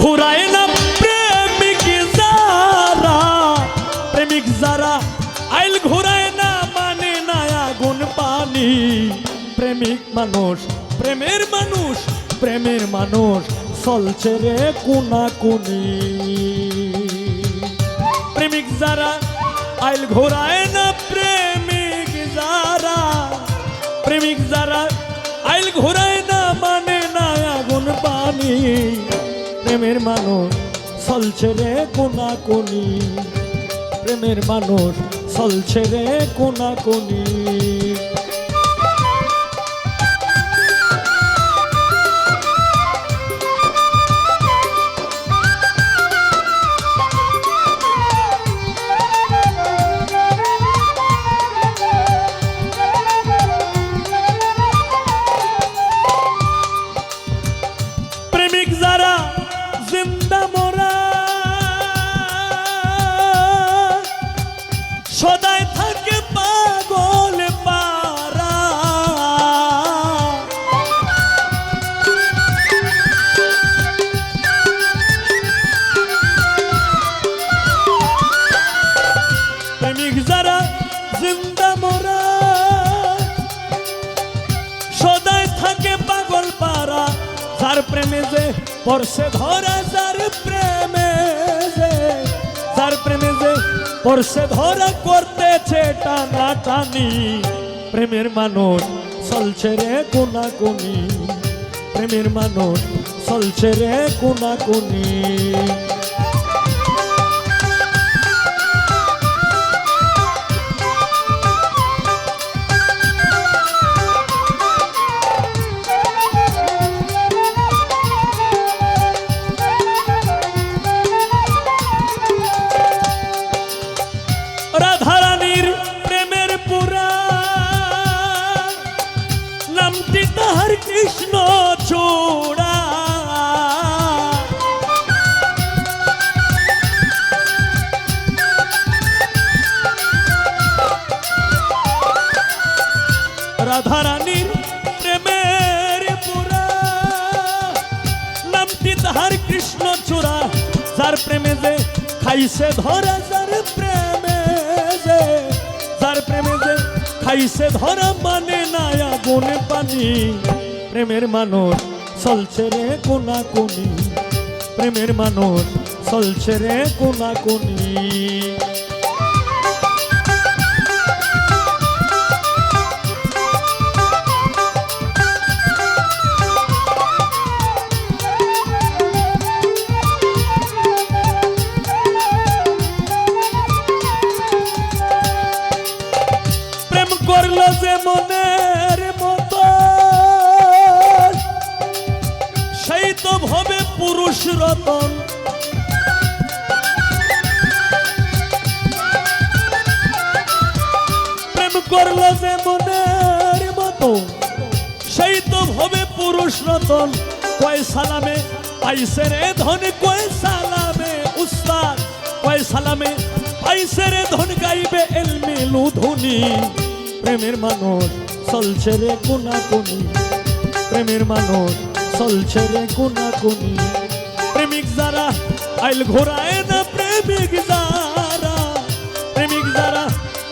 ঘুরায় না প্রেমিক যারা প্রেমিক যারা, আইল ঘুরায় না মানে না আগুন পানি। প্রেমিক মানুষ, প্রেমের মানুষ প্রেমের মানুষ চলছে রে কোনা কুনি প্রেমিক যারা, আইল ঘোরায় না প্রেমিক যারা প্রেমিক যারা, আইল ঘোরায় না মানে না আগুন পানি। প্রেমের মানুষ চলছে রে কোনা কোনি প্রেমের মানুষ চলছে রে কোনা কোনি থাকে পাগল পারা যার প্রেমে যে পরশে ধরা, যার প্রেমে যে, যার প্রেমে যে পরশে ধরা করতেছে টানা টানি। প্রেমের মানুষ চলছে রে কোনা কোনি প্রেমের মানুষ চলছে রে কোনা কোনি রাধারানীর প্রেমের পুরা। নামটি তাহার কৃষ্ণ চূড়া, যার প্রেমে যে খাইছে ধরা, যার প্রেমে যে, যার প্রেমে যে খাইছে ধরা মানে না আগুন পানি। প্রেমের মানুষ চলছে রে কোনা কোনি প্রেমের মানুষ চলছে রে কোনা কোনি করল যে মনের মতো। সেই তো ভবে পুরুষ রতন। প্রেম করল যে মনের মতো, সেই তো ভবে পুরুষ রতন। কয় সালামে পাইছে রে ধন, কয় সালামে উস্তাদ। কয় সালামে পাইছে রে ধন, গাইবে এলমে লুধুনি। প্রেমের মানুষ, চলছে রে কোনা কোনি প্রেমের মানুষ, চলছে রে কোনা কোনি প্রেমিক যারা, আইল ঘোরায় না প্রেমিক যারা। প্রেমিক যারা,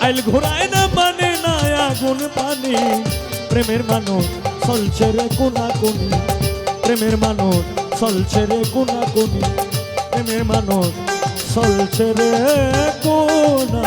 আইল ঘোরায় না মানে না আগুন পানি। প্রেমের মানুষ, চলছে রে কোনা কোনি প্রেমের মানুষ, চলছে রে কোনা কোনি প্রেমের মানুষ, চলছে রে কোনা